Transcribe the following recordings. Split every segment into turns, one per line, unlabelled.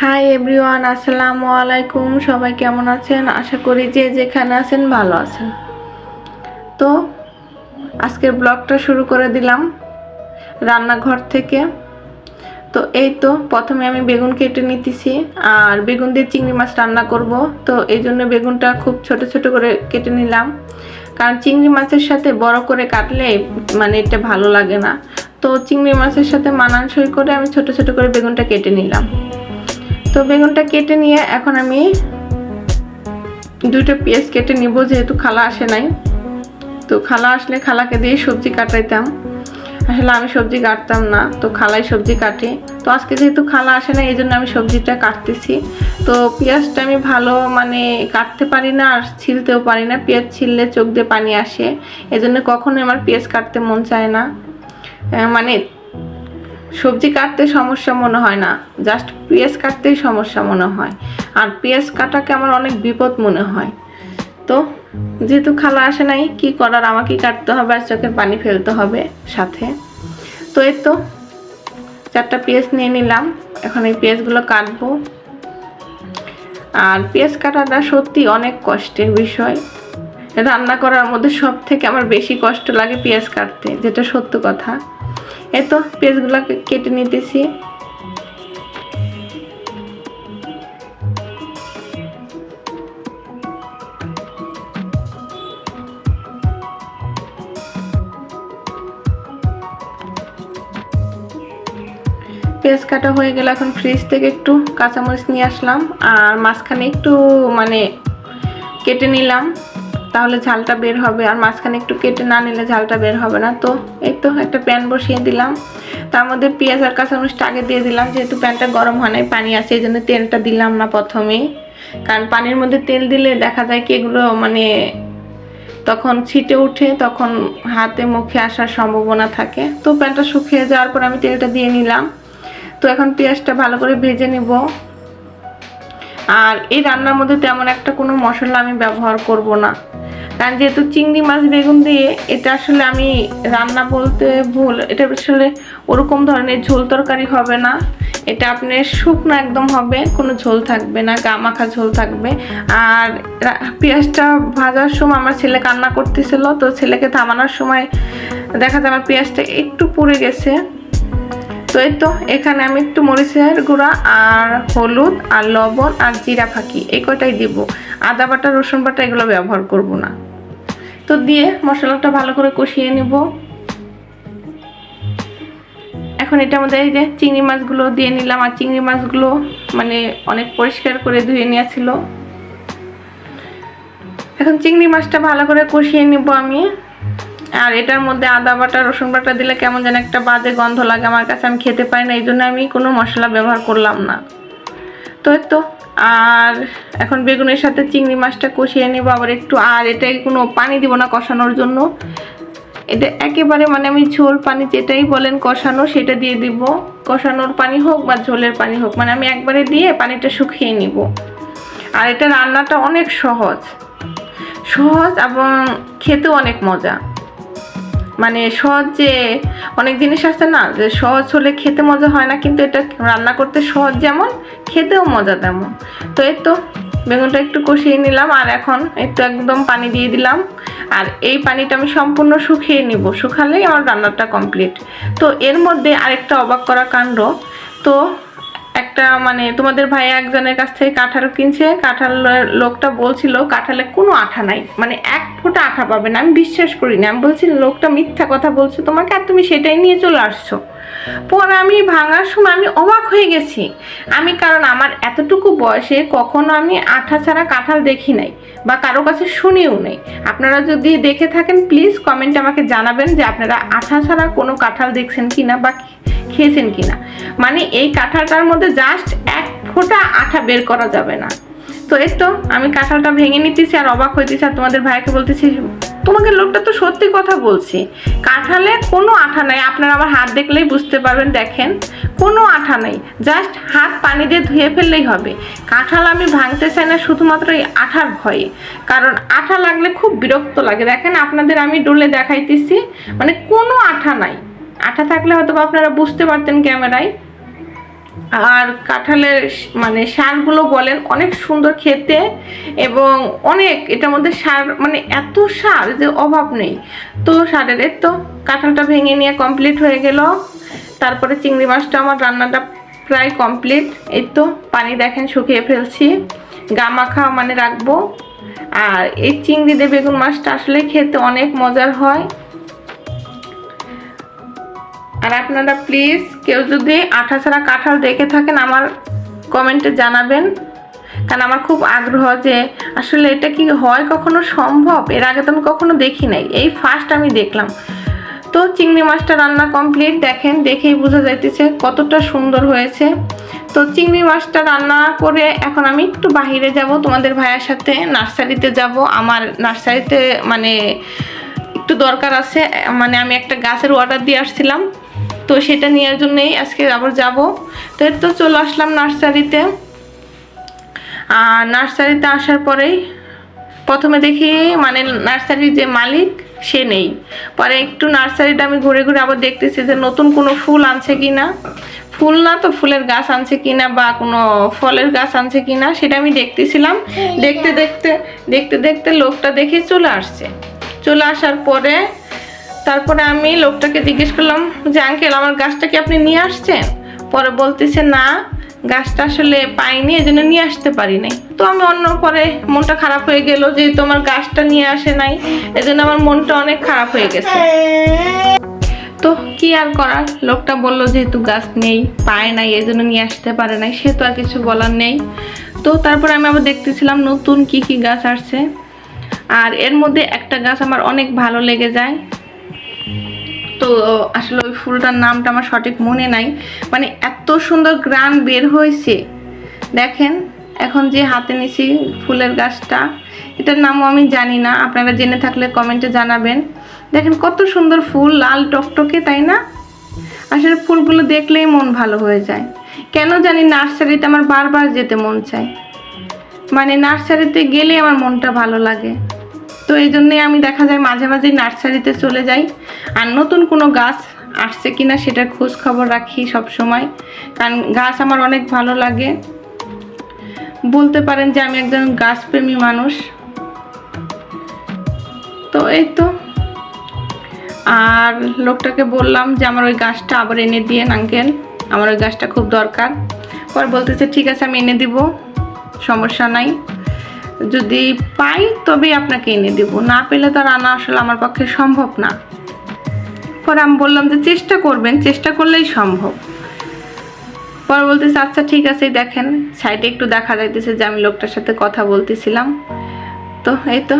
Hi everyone আসসালামু আলাইকুম। সবাই কেমন আছেন? আশা করি যে যেখানে আছেন ভালো আছেন। তো, আজকের ব্লগটা শুরু করে দিলাম রান্নাঘর থেকে। তো, এই তো, প্রথমে আমি বেগুন কেটে নিতেছি আর বেগুন দিয়ে চিংড়ি মাছ রান্না করব। তো, এই জন্য বেগুনটা খুব ছোট ছোট করে কেটে নিলাম। কারণ চিংড়ি মাছের সাথে বড় করে কাটলে মানে এটা ভালো লাগে না। তো, চিংড়ি মাছের সাথে মানানসই করে আমি ছোট ছোট করে বেগুনটা কেটে নিলাম। তো বেগুনটা কেটে নিয়ে এখন আমি দুটো পেঁয়াজ কেটে নিব, যেহেতু খালা আসে নাই। তো খালা আসলে খালাকে দিয়ে সবজি কাটাইতাম। আসলে আমি সবজি কাটতাম না, তো খালাই সবজি কাটে। তো আজকে যেহেতু খালা আসে না এই জন্য আমি সবজিটা কাটতেছি। তো পেঁয়াজটা আমি ভালো মানে কাটতে পারি না, আর ছিলতেও পারি না। পেঁয়াজ ছিললে চোখ দিয়ে পানি আসে। এজন্য জন্য কখনোই আমার পেঁয়াজ কাটতে মন চায় না। মানে সবজি কাটতে সমস্যা মনে হয় না জাস্ট পেঁয়াজ কাটতেই সমস্যা মনে হয়। আর পেঁয়াজ কাটাকে আমার অনেক বিপদ মনে হয়। তো যেহেতু খালা আসে নাই, কি করার? আমাকেই কাটতে হবে আর চোখের পানি ফেলতে হবে সাথে। তো এই তো চারটা পেঁয়াজ নিয়ে নিলাম, এখন এই পেঁয়াজগুলো কাটবো। আর পেঁয়াজ কাটাটা সত্যি অনেক কষ্টের বিষয়। রান্না করার মধ্যে সব থেকে আমার বেশি কষ্ট লাগে পেঁয়াজ কাটতে, যেটা সত্য কথা। এই তো পেঁয়াজগুলোকে কেটে নিতেছি। পেঁয়াজ কাটা হয়ে গেলে এখন ফ্রিজ থেকে একটু কাঁচামরিচ নিয়ে আসলাম, আর মাঝখানে একটু মানে কেটে নিলাম। তাহলে ঝালটা বের হবে আর মাঝখানে একটু কেটে না নিলে ঝালটা বের হবে না। তো এই তো একটা প্যান বসিয়ে দিলাম। তার মধ্যে পেঁয়াজ আর কাঁচামরিচটা আগে দিয়ে দিলাম, যেহেতু প্যানটা গরম হয় নাই, পানি আছে এই জন্য তেলটা দিলাম না প্রথমেই কারণ পানির মধ্যে তেল দিলে দেখা যায় কি এগুলো মানে তখন ছিটে উঠে তখন হাতে মুখে আসার সম্ভাবনা থাকে। তো প্যানটা শুকিয়ে যাওয়ার পর আমি তেলটা দিয়ে নিলাম। তো এখন পেঁয়াজটা ভালো করে ভেজে নিব। আর এই রান্নার মধ্যে তেমন একটা কোনো মশলা আমি ব্যবহার করব না। কারণ যেহেতু চিংড়ি মাছ বেগুন দিয়ে, এটা আসলে আমি রান্না বলতে ভুল, এটা আসলে ওরকম ধরনের ঝোল তরকারি হবে না। এটা আপনার শুকনো একদম হবে, কোনো ঝোল থাকবে না, গা মাখা ঝোল থাকবে। আর পেঁয়াজটা ভাজার সময় আমার ছেলে কান্না করতেছিল, তো ছেলেকে থামানোর সময় দেখা যায় আমার পেঁয়াজটা একটু পুড়ে গেছে। তো এই তো এখানে আমি একটু মরিচের গুঁড়া আর হলুদ আর লবণ আর জিরা ফাঁকি, এই কয়টাই দিব। আদা বাটা, রসুন বাটা এগুলো ব্যবহার করব না। তো দিয়ে মশলাটা ভালো করে কষিয়ে নেব। এখন এটা মধ্যে এই যে চিংড়ি মাছগুলো দিয়ে নিলাম, আর চিংড়ি মাছগুলো মানে অনেক পরিষ্কার করে ধুয়ে নিয়েছিল এখন চিংড়ি মাছটা ভালো করে কষিয়ে নিব আমি। আর এটার মধ্যে আদা বাটা, রসুন বাটা দিলে কেমন যেন একটা বাজে গন্ধ লাগে। আমার কাছে আমি খেতে পারি না, এই জন্য আমি কোনো মশলা ব্যবহার করলাম না। তো তো, আর এখন বেগুনের সাথে চিংড়ি মাছটা কষিয়ে নেব, আবার একটু আর এটাই কোনো পানি দিব না কষানোর জন্য। এটা একেবারে মানে আমি ঝোল পানি যেটাই বলেন কষানো, সেটা দিয়ে দিব। কষানোর পানি হোক বা ঝোলের পানি হোক মানে আমি একবারে দিয়ে পানিটা শুকিয়ে নিব। আর এটা রান্নাটা অনেক সহজ। সহজ এবং খেতেও অনেক মজা। মানে সহজ যে, অনেক জিনিস আছে না, যে সহজ হলে খেতে মজা হয় না, কিন্তু এটা রান্না করতে সহজ যেমন, খেতেও মজা তেমন। তো এই তো, বেগুনটা একটু কষিয়ে নিলাম, আর এখন একটু একদম পানি দিয়ে দিলাম। আর এই পানিটা আমি সম্পূর্ণ শুকিয়ে নিব, শুকালেই আমার রান্নাটা কমপ্লিট। তো এর মধ্যে আরেকটা অবাক করা কাণ্ড, তো একটা মানে তোমাদের ভাই একজনের কাছ থেকে কাঁঠাল কিনছে কাঁঠাল লোকটা বলছিল কাঁঠালে কোনো আঠা নাই। মানে এক ফোঁটা আঠা পাবে না, আমি বিশ্বাস করি না। আমি বলছি, লোকটা মিথ্যা কথা বলছে তোমাকে আর তুমি সেটাই নিয়ে চলে আসছো। পরে আমি ভাঙার সময় আমি অবাক হয়ে গেছি। আমি কারণ আমার এতটুকু বয়সে কখনো আমি আঠা ছাড়া কাঁঠাল দেখি নাই বা কারও কাছে শুনিও নেই। আপনারা যদি দেখে থাকেন, প্লিজ কমেন্টে আমাকে জানাবেন যে আপনারা আঠা ছাড়া কোনো কাঁঠাল দেখছেন কি না বা খেয়েছেন কিনা? মানে এই কাঁঠালটার মধ্যে জাস্ট এক ফোঁটা আঠা বের করা যাবে না। তো এই তো, আমি কাঁঠালটা ভেঙে নিতেছি আর অবাক হইতেছি আর তোমাদের ভাইকে বলতেছি, তোমাকে লোকটা তো সত্যি কথা বলছি। কাঁঠালে কোনো আঠা নাই, আপনারা আমার হাত দেখলেই বুঝতে পারবেন, দেখেন, কোনো আঠা নেই জাস্ট হাত পানি দিয়ে ধুয়ে ফেললেই হবে। কাঁঠাল আমি ভাঙতে চাই না, শুধুমাত্র এই আঠার ভয়ে। কারণ আঠা লাগলে খুব বিরক্ত লাগে। দেখেন, আপনাদের আমি ডলে দেখাইতেছি মানে কোনো আঠা নাই। আঠা থাকলে হয়তো আপনারা বুঝতে পারতেন ক্যামেরায়। আর কাঁঠালের মানে সারগুলো বলেন, অনেক সুন্দর খেতে এবং অনেক এটার মধ্যে সার মানে এত সার যে অভাব নেই। তো সারের, এই তো কাঁঠালটা ভেঙে নিয়ে কমপ্লিট হয়ে গেল। তারপরে চিংড়ি মাছটা, আমার রান্নাটা প্রায় কমপ্লিট এই তো পানি দেখেন, শুকিয়ে ফেলছি। গা মাখা মানে রাখব। আর এই চিংড়ি দিয়ে বেগুন মাছটা আসলে খেতে অনেক মজার হয়। আর আপনারা প্লিজ কেউ যদি আঠা ছাড়া কাঁঠাল দেখে থাকেন, আমার কমেন্টে জানাবেন। কারণ আমার খুব আগ্রহ যে আসলে এটা কি হয় কখনো সম্ভব? এর আগে তো আমি কখনো দেখি নাই। এই ফার্স্ট আমি দেখলাম। তো চিংড়ি মাছটা রান্না কমপ্লিট দেখেন, দেখেই বোঝা যাইতেছে কতটা সুন্দর হয়েছে। তো চিংড়ি মাছটা রান্না করে এখন আমি একটু বাহিরে যাব। তোমাদের ভাইয়ের সাথে নার্সারিতে যাব। আমার নার্সারিতে মানে একটু দরকার আছে। মানে আমি একটা গাছের অর্ডার দিয়ে আসছিলাম। তো সেটা নেওয়ার জন্যই আজকে আবার যাব। তো তো চলে আসলাম নার্সারিতে। আর নার্সারিতে আসার পরেই প্রথমে দেখি মানে নার্সারির যে মালিক, সে নেই। পরে একটু নার্সারিটা আমি ঘুরে ঘুরে আবার দেখতেছি যে নতুন কোনো ফুল আনছে কি না ফুল না তো ফুলের গাছ আনছে কিনা বা কোনো ফলের গাছ আনছে কিনা সেটা আমি দেখতেছিলাম। দেখতে দেখতে দেখতে দেখতে লোকটা দেখে চলে আসছে। চলে আসার পরে তারপরে আমি লোকটাকে জিজ্ঞেস করলাম যে, আঙ্কেল, আমার গাছটা কি আপনি নিয়ে আসছেন? পরে বলতেছে, না, গাছটা আসলে পাইনি এই জন্য নিয়ে আসতে পারি নাই। তো আমি অন্য পরে মনটা খারাপ হয়ে গেল যে তোমার গাছটা নিয়ে আসে নাই, এজন্য আমার মনটা অনেক খারাপ হয়ে গেছে। তো কি আর করার? লোকটা বলল, যেহেতু গাছ নেই, পায় নাই এই জন্য নিয়ে আসতে পারে নাই, সে তো আর কিছু বলার নেই। তো তারপরে আমি আবার দেখতেছিলাম নতুন কি কি গাছ আসছে। আর এর মধ্যে একটা গাছ আমার অনেক ভালো লেগে যায়। তো আসলে ওই ফুলটার নামটা আমার সঠিক মনে নাই। মানে এত সুন্দর গ্রান বের হয়েছে। দেখেন, এখন যে হাতে নিছি ফুলের গাছটা, এটার নামও আমি জানি না। আপনারা জেনে থাকলে কমেন্টে জানাবেন। দেখেন, কত সুন্দর ফুল, লাল টকটকে, তাই না? আসলে ফুলগুলো দেখলেই মন ভালো হয়ে যায়। কেন জানি নার্সারিতে আমার বারবার যেতে মন চায়। মানে নার্সারিতে গেলে আমার মনটা ভালো লাগে। তো এই জন্যে আমি দেখা যায় মাঝে মাঝে নার্সারিতে চলে যাই। আর নতুন কোনো গাছ আসছে কিনা সেটার খোঁজ খবর রাখি সব সময়। কারণ গাছ আমার অনেক ভালো লাগে। বলতে পারেন যে আমি একজন গাছপ্রেমী মানুষ। তো এই তো। আর লোকটাকে বললাম যে আমার ওই গাছটা আবার এনে দিয়ে আঙ্কেল আমার ওই গাছটা খুব দরকার। পর বলতেছে, ঠিক আছে, আমি এনে দিব। সমস্যা নাই। যদি পাই তবেই আপনাকে এনে দিব। না পেলে তো আর আনা আসলে আমার পক্ষে সম্ভব না। পরে আমি বললাম যে চেষ্টা করবেন, চেষ্টা করলেই সম্ভব। পরে বলতেছে আচ্ছা ঠিক আছে, দেখেন, সাইডে একটু দেখা যাইতেছে যে আমি লোকটার সাথে কথা বলতেছিলাম। তো এই তো,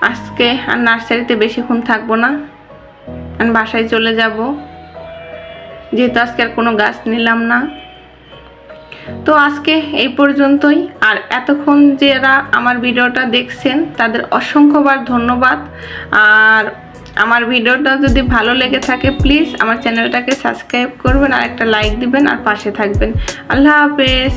আজকে আর নার্সারিতে বেশিক্ষণ থাকব না। আমি বাসায় চলে যাব। যেহেতু আজকে আর কোনো গাছ নিলাম না। তো আজকে এই পর্যন্তই। আর এতক্ষণ যারা আমার ভিডিওটা দেখছেন, তাদের অসংখ্যবার ধন্যবাদ। আর আমার ভিডিওটা যদি ভালো লেগে থাকে, প্লিজ আমার চ্যানেলটাকে সাবস্ক্রাইব করবেন আর একটা লাইক দিবেন আর পাশে থাকবেন। আল্লাহ হাফেজ।